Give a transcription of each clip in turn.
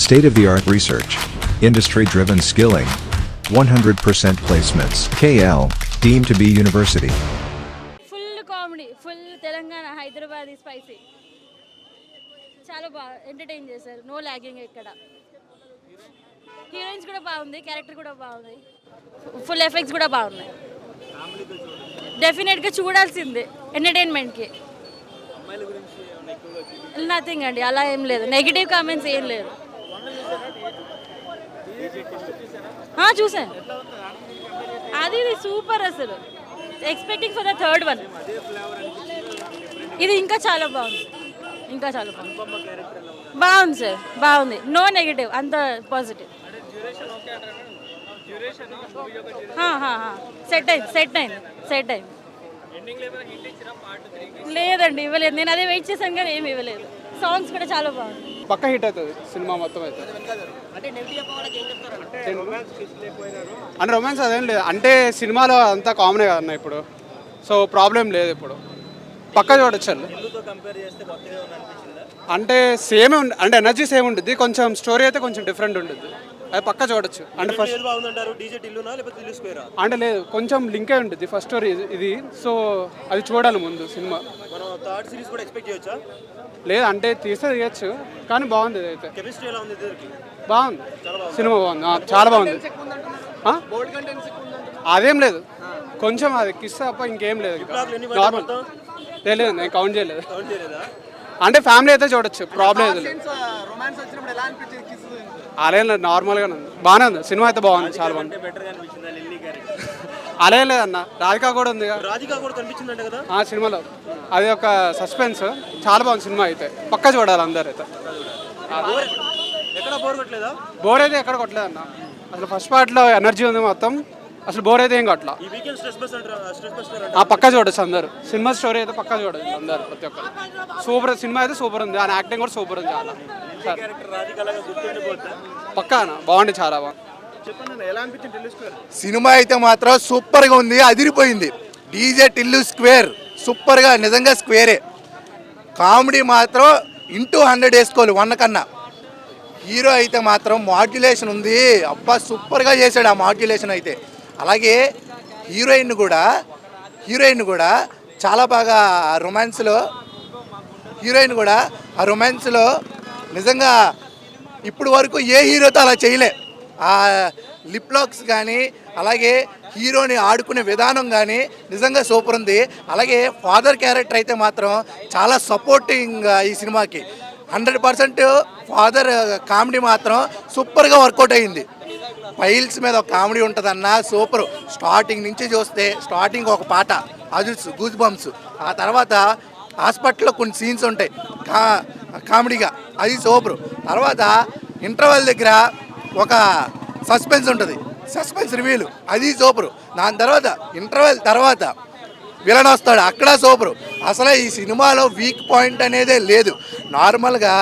State of the art research. Industry driven skilling. 100% placements. KL, deemed to be university. Full comedy full Telangana Hyderabad spicy చాలా బాగా entertain చేశారు no logging ఇక్కడ heroines కూడా బాగుంది character కూడా బాగుంది full effects కూడా బాగున్నాయి డెఫినెట్గా చూడాల్సిందే ఎంటర్టైన్మెంట్కి నథింగ్ అండి అలా ఏం లేదు నెగిటివ్ కామెంట్స్ ఏం లేదు ఆ, చూశాను. అది ఇది సూపర్ అసలు. Expecting for the third one ఇది ఇంకా చాలా బాగుంది. ఇంకా చాలా బాగుంది. బాగుంది సార్ బాగుంది. నో నెగిటివ్ అంత పాజిటివ్ సెట్ అయింది సెట్ అయింది సెట్ అయింది లేదండి ఇవ్వలేదు. నేను అదే వెయిట్ చేశాను కానీ ఏమి ఇవ్వలేదు. సాంగ్స్ కూడా చాలా బాగుంది పక్క హిట్ అవుతుంది సినిమా మొత్తం అయితే. అంటే రొమాన్స్ అదేం లేదు. అంటే సినిమాలో అంతా కామనే కదన్న ఇప్పుడు. సో ప్రాబ్లం లేదు ఇప్పుడు. పక్క చూడొచ్చు అంటే సేమ్ అంటే ఎనర్జీ సేమ్ ఉంటుంది కొంచెం స్టోరీ అయితే కొంచెం డిఫరెంట్ ఉంటుంది అది పక్క చూడొచ్చు. అంటే ఫస్ట్ బాగుందంటారు? డీజే టిల్లునా లేకపోతే టిల్లు స్క్వేరా అంటే లేదు కొంచెం లింకే ఉంటుంది ఫస్ట్ స్టోరీ ఇది సో అది చూడాలి ముందు సినిమా. మనం థర్డ్ సిరీస్ కూడా ఎక్స్పెక్ట్ చేయొచ్చా? లేదు అంటే తీస్తే తీయచ్చు కానీ బాగుంది ఇది అయితే. కెమిస్ట్రీ ఎలా ఉంది ఇద్దరికి? బాగుంది. సినిమా బాగుంది. ఆ, చాలా బాగుంది. ఆ? అదేం లేదు. కొంచెం అది కిస్ తప్ప ఇంకేం లేదు ఇంకా. ఎన్ని పడ్డాయి నార్మల్ మొత్తం? తెలియదు నేను కౌంట్ చేయలేదు. కౌంట్ చేయలేదా? అంటే ఫ్యామిలీ అయితే చూడొచ్చు. ప్రాబ్లం లేదు. అలా లేదు నార్మల్గా ఉంది. బాగానే ఉంది. సినిమా అయితే బాగుంది చాలా బాగుంది. అలా లేదన్న రాధిక కూడా ఉంది రాధిక కూడా కనిపించిందంట కదా? ఆ సినిమాలో. అది ఒక సస్పెన్స్. చాలా బాగుంది సినిమా అయితే. పక్క చూడాలి అందరు అయితే. బోర్ ఎక్కడ? బోర్ కొట్టలేదా? బోర్ అయితే ఎక్కడ కొట్టలేదన్న అసలు ఫస్ట్ పార్ట్లో ఎనర్జీ ఉంది మొత్తం. అసలు బోర్ అయితే ఏం బస్ ఆ పక్క చూడొచ్చు అందరు. సినిమా స్టోరీ అయితే పక్క చూడొచ్చు అందరు ప్రతి ఒక్కరు. సూపర్ సినిమా అయితే సూపర్ ఉంది. ఆయన యాక్టింగ్ కూడా సూపర్ ఉంది చాలా. సరే పక్కానా? బాగుంది చాలా బాగుంది. సినిమా అయితే మాత్రం సూపర్గా ఉంది అదిరిపోయింది. డీజే టిల్లు స్క్వేర్ సూపర్గా నిజంగా స్క్వేరే. కామెడీ మాత్రం ఇంటూ హండ్రెడ్ వేసుకోవాలి వన్ కన్నా. హీరో అయితే మాత్రం మాడ్యులేషన్ ఉంది. అబ్బా సూపర్గా చేశాడు ఆ మాడ్యులేషన్ అయితే. అలాగే హీరోయిన్ కూడా హీరోయిన్ కూడా చాలా బాగా రొమాన్స్లో హీరోయిన్ కూడా ఆ రొమాన్స్లో నిజంగా ఇప్పుడు వరకు ఏ హీరోతో అలా చేయలే. ఆ లిప్ లాక్స్ కానీ అలాగే హీరోని ఆడుకునే విధానం కానీ నిజంగా సూపర్ ఉంది. అలాగే ఫాదర్ క్యారెక్టర్ అయితే మాత్రం చాలా సపోర్టింగ్ ఈ సినిమాకి. హండ్రెడ్ పర్సెంట్ ఫాదర్ కామెడీ మాత్రం సూపర్గా వర్కౌట్ అయింది. ఫైల్స్ మీద ఒక కామెడీ ఉంటుందన్న సూపర్. స్టార్టింగ్ నుంచి చూస్తే స్టార్టింగ్ ఒక పాట అది గూజ్ బంప్స్. ఆ తర్వాత హాస్పిటల్లో కొన్ని సీన్స్ ఉంటాయి. కా కామెడీగా. అది సూపర్. తర్వాత ఇంటర్వెల్ దగ్గర ఒక సస్పెన్స్ ఉంటుంది. Suspense reveal. అది సూపర్. దాని తర్వాత ఇంటర్వెల్ తర్వాత విలన్ వస్తాడు. అక్కడ సూపర్. అసలు ఈ సినిమాలో వీక్ పాయింట్ అనేదే లేదు. నార్మల్గా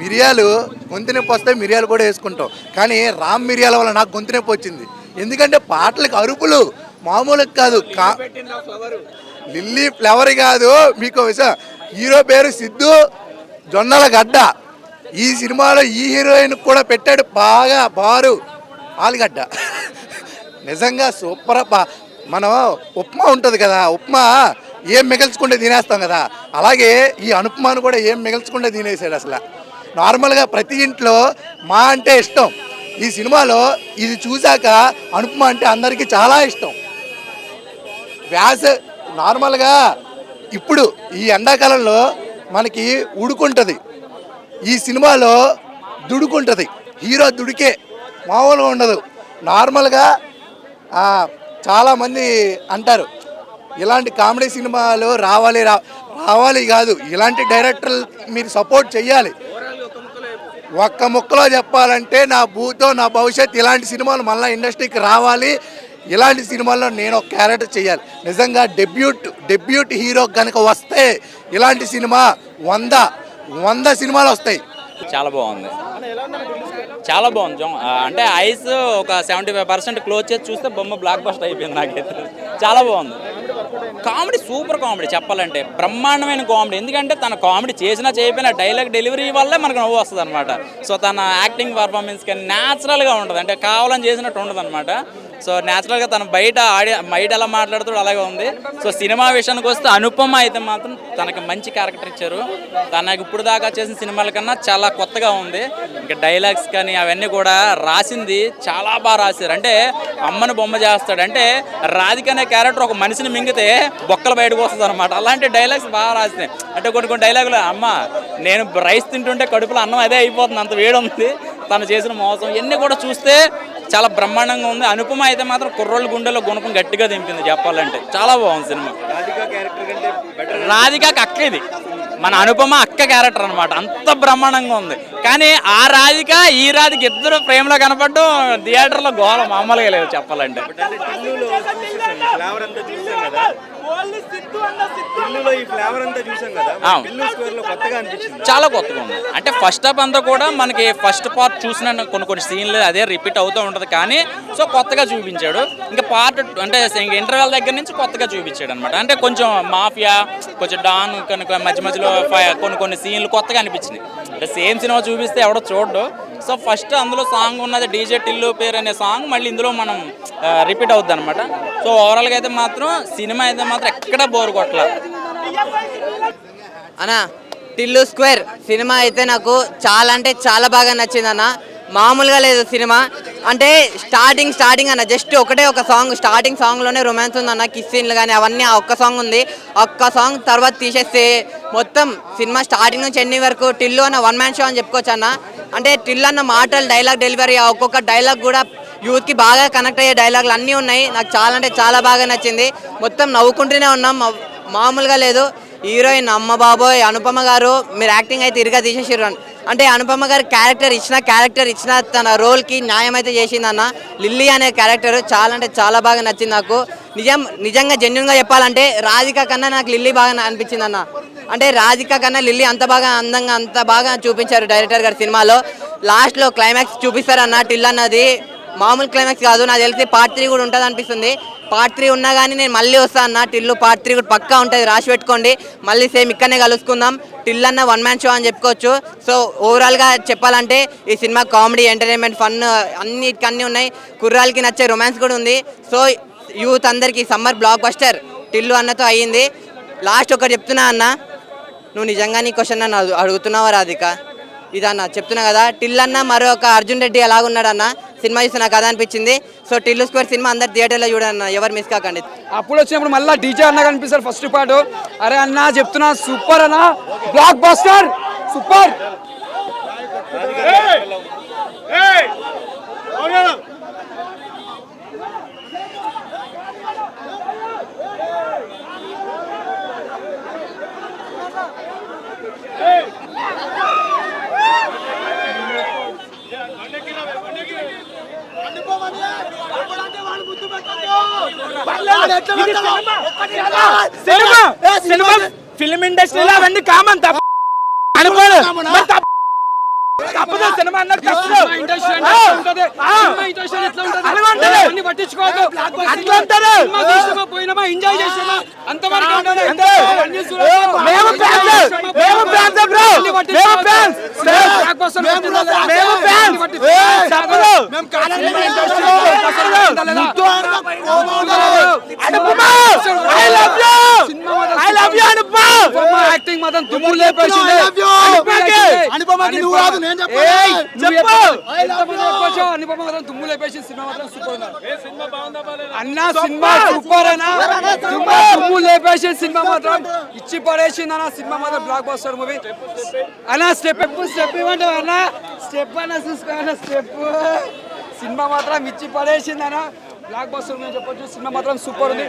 మిరియాలు గొంతు నొప్పి వస్తే మిరియాలు కూడా వేసుకుంటాం. కానీ రామ్ మిరియాల వల్ల నాకు గొంతు నొప్పి వచ్చింది. ఎందుకంటే పాటలకు అరుపులు మామూలుగా కాదు. కా లిల్లీ ఫ్లవర్ కాదు. మీకు విషయం. హీరో పేరు సిద్ధు జొన్నల గడ్డ. ఈ సినిమాలో ఈ హీరోయిన్ కూడా పెట్టాడు బాగా బారు ఆలుగడ్డ. నిజంగా సూపర్ అబ్బా. మనం ఉప్మా ఉంటుంది కదా ఉప్మా ఏం మిగల్చుకుంటే తినేస్తాం కదా. అలాగే ఈ అనుపమాను కూడా ఏం మిగల్చుకుంటే తినేసాడు అసలు. నార్మల్గా ప్రతి ఇంట్లో మా అంటే ఇష్టం. ఈ సినిమాలో ఇది చూశాక అనుపమ అంటే అందరికీ చాలా ఇష్టం. వ్యాస నార్మల్గా ఇప్పుడు ఈ ఎండాకాలంలో మనకి ఉడుకుంటుంది ఈ సినిమాలో దుడుకుంటుంది. హీరో దుడికే మామూలుగా ఉండదు. నార్మల్గా చాలామంది అంటారు ఇలాంటి కామెడీ సినిమాలు రావాలి రా రావాలి కాదు. ఇలాంటి డైరెక్టర్లు మీరు సపోర్ట్ చేయాలి ఒక్క ముక్కలో చెప్పాలంటే నా భూతో నా భవిష్యత్ ఇలాంటి సినిమాలు మళ్ళీ ఇండస్ట్రీకి రావాలి. ఇలాంటి సినిమాల్లో నేను ఒక క్యారెక్టర్ చేయాలి నిజంగా డెబ్యూట్ డెబ్యూట్ హీరో కనుక వస్తే ఇలాంటి సినిమా వంద వంద సినిమాలు వస్తాయి. చాలా బాగుంది. చాలా బాగుంది అంటే ఐస్ ఒక సెవెంటీ ఫైవ్ పర్సెంట్ క్లోజ్ చేసి చూస్తే బొమ్మ బ్లాక్ బస్ట్ అయిపోయింది నాకైతే. చాలా బాగుంది. కామెడీ సూపర్ కామెడీ చెప్పాలంటే. బ్రహ్మాండమైన కామెడీ. ఎందుకంటే తన కామెడీ చేసినా చేయకపోయినా డైలాగ్ డెలివరీ వల్లే మనకు నవ్వు వస్తుంది అనమాట సో తన యాక్టింగ్ పర్ఫార్మెన్స్ కానీ న్యాచురల్గా ఉంటుంది. అంటే కావాలని చేసినట్టు ఉండదు అనమాట సో న్యాచురల్గా తను బయట ఆడి బయట ఎలా మాట్లాడుతాడో అలాగే ఉంది. సో సినిమా విషయానికి వస్తే అనుపమ అయితే మాత్రం తనకి మంచి క్యారెక్టర్ ఇచ్చారు. తనకి ఇప్పుడు దాకా చేసిన సినిమాల కన్నా చాలా కొత్తగా ఉంది. ఇంకా డైలాగ్స్ కానీ అవన్నీ కూడా రాసింది చాలా బాగా రాశారు. అంటే అమ్మని బొమ్మ చేస్తాడు. అంటే రాధిక అనే క్యారెక్టర్ ఒక మనిషిని మింగితే బొక్కలు బయటకు వస్తుంది అనమాట అలాంటి డైలాగ్స్ బాగా రాసినాయి. అంటే కొన్ని కొన్ని డైలాగులు అమ్మ నేను రైస్ తింటుంటే కడుపులో అన్నం అదే అయిపోతుంది. అంత వేడి ఉంది. తను చేసిన మోసం. ఇవన్నీ కూడా చూస్తే చాలా బ్రహ్మాండంగా ఉంది. అనుపమ అయితే మాత్రం కుర్రోళ్ళ గుండెలో గుణపం గట్టిగా దింపింది చెప్పాలంటే. చాలా బాగుంది సినిమా. రాధికా క్యారెక్టర్ కంటే బెటర్ రాధికకి అక్క ఇది. మన అనుపమ అక్క క్యారెక్టర్ అనమాట అంత బ్రహ్మాండంగా ఉంది. కానీ ఆ రాధిక ఈ రాధిక ఇద్దరు ప్రేమలో కనపడడం థియేటర్లో గోల మామూలుగా లేదు చెప్పాలంటే. చాలా కొత్తగా ఉంది. అంటే ఫస్ట్ హాఫ్ అంతా కూడా మనకి ఫస్ట్ పార్ట్ చూసిన కొన్ని కొన్ని సీన్లు అదే రిపీట్ అవుతూ ఉంటుంది కానీ సో కొత్తగా చూపించాడు. ఇంకా పార్ట్ అంటే ఇంకా ఇంటర్వెల్ దగ్గర నుంచి కొత్తగా చూపించాడు అనమాట అంటే కొంచెం మాఫియా కొంచెం డాన్ కొన్ని మధ్య మధ్యలో కొన్ని కొన్ని సీన్లు కొత్తగా అనిపించినాయి. అంటే సేమ్ సినిమా చూపిస్తే ఎవడో చూడడు. సో ఫస్ట్ అందులో సాంగ్ ఉన్నది డీజే టిల్లు పేరు అనే సాంగ్ మళ్ళీ ఇందులో మనం రిపీట్ అవుద్ది అనమాట సో ఓవరాల్గా అయితే మాత్రం సినిమా అయితే మాత్రం ఎక్కడ బోర్ కొట్టలేదు అన్న టిల్లు స్క్వేర్ సినిమా అయితే నాకు చాలా అంటే చాలా బాగా నచ్చింది అన్న మామూలుగా లేదు సినిమా. అంటే స్టార్టింగ్ స్టార్టింగ్ అన్న జస్ట్ ఒకటే ఒక సాంగ్ స్టార్టింగ్ సాంగ్లోనే రొమాన్స్ ఉంది కిస్ సీన్లు కానీ అవన్నీ ఆ ఒక్క సాంగ్ ఉంది. ఒక్క సాంగ్ తర్వాత తీసేస్తే మొత్తం సినిమా స్టార్టింగ్ నుంచి ఎన్ని వరకు టిల్లు అన్న వన్ మ్యాన్ షో అని చెప్పుకోవచ్చు అన్న. అంటే టిల్ అన్న మాటలు డైలాగ్ డెలివరీ ఒక్కొక్క డైలాగ్ కూడా యూత్కి బాగా కనెక్ట్ అయ్యే డైలాగులు అన్నీ ఉన్నాయి. నాకు చాలా అంటే చాలా బాగా నచ్చింది. మొత్తం నవ్వుకుంటూనే ఉన్నాం. మామూలుగా లేదు. హీరోయిన్ అమ్మ బాబోయ్ అనుపమ గారు మీరు యాక్టింగ్ అయితే ఇరుగా తీసేసారు అంటే అనుపమ గారు క్యారెక్టర్ ఇచ్చిన క్యారెక్టర్ ఇచ్చిన తన రోల్కి న్యాయం అయితే చేసిందన్న లిల్లీ అనే క్యారెక్టర్ చాలా అంటే చాలా బాగా నచ్చింది నాకు. నిజం నిజంగా జెన్యున్గా చెప్పాలంటే రాధిక కన్నా నాకు లిల్లీ బాగా అనిపించింది అన్న అంటే రాధిక కన్నా లిల్లీ అంత బాగా అందంగా అంత బాగా చూపించారు డైరెక్టర్ గారు సినిమాలో. లాస్ట్లో క్లైమాక్స్ చూపిస్తారన్న టిల్ అన్నది. మామూలు క్లైమాక్స్ కాదు నాకు తెలిసి పార్ట్ త్రీ కూడా ఉంటుంది అనిపిస్తుంది పార్ట్ త్రీ ఉన్నా కానీ నేను మళ్ళీ వస్తాను అన్న. టిల్లు పార్ట్ త్రీ కూడా పక్కా ఉంటుంది. రాసి పెట్టుకోండి. మళ్ళీ సేమ్ ఇక్కడనే కలుసుకుందాం. టిల్ అన్న వన్ మ్యాన్ షో అని చెప్పుకోవచ్చు. సో ఓవరాల్గా చెప్పాలంటే ఈ సినిమా కామెడీ ఎంటర్టైన్మెంట్ ఫన్ అన్నిటికీ అన్నీ ఉన్నాయి. కుర్రాలకి నచ్చే రొమాన్స్ కూడా ఉంది. సో యూత్ అందరికీ సమ్మర్ బ్లాక్ బస్టర్ టిల్లు అన్నతో అయ్యింది. లాస్ట్ ఒకటి చెప్తున్నా అన్న. నువ్వు నిజంగా నీ క్వశ్చన్ నన్ను అడుగుతున్నావా రాధిక? ఇదన్న చెప్తున్నా కదా. టిల్ అన్న మరొక అర్జున్ రెడ్డి ఎలాగున్నాడన్న? సినిమా చూసి నాకు అదే అనిపించింది సో టిల్లు స్క్వేర్ సినిమా అందరు థియేటర్లో చూడన్న ఎవరు మిస్ కాకండి. అప్పుడు వచ్చినప్పుడు మళ్ళీ డీజే అన్న కనిపిస్తారు ఫస్ట్ పార్ట్. అరే అన్న చెప్తున్నా సూపర్ అన్న. Blockbuster super cinema cinema film ఇండస్ట్రీలో అవన్నీ కామన్ తప్ప అనుకోడు తప్పదు సినిమా. పట్టించుకోవద్దు పోయినామా? ఎంజాయ్ అంతవరకు మేము ఫ్యాన్స్ మేము ఫ్యాన్స్ బ్రో మేము ఫ్యాన్స్ మేము ఫ్యాన్స్ తప్పదు Anupama I love you I love you Anupama acting మాత్రం దుమ్ము లేపేసింది అనుపమకి నువ్వు రాదు నేను చెప్పు. చెప్పు. అనుపమ మాత్రం దుమ్ము లేపేసింది సినిమా మాత్రం సూపర్ అన్న సినిమా సూపర్ అన్న. సినిమా దుమ్ము లేపేసింది సినిమా మాత్రం ఇచ్చి పడేసింది అన్న. సినిమా మాత్రం బ్లాక్ బస్టర్ మూవీ అన్న స్టెప్ ఎప్పుడు స్టెప్ ఇవ్వండి అన్న. స్టెప్ అన్న చూసుకో స్టెప్ సినిమా మాత్రం ఇచ్చి పడేసింది అన్న. బ్లాక్ బస్టర్ మూవీ చెప్పొచ్చు. సినిమా మాత్రం సూపర్ ఉంది.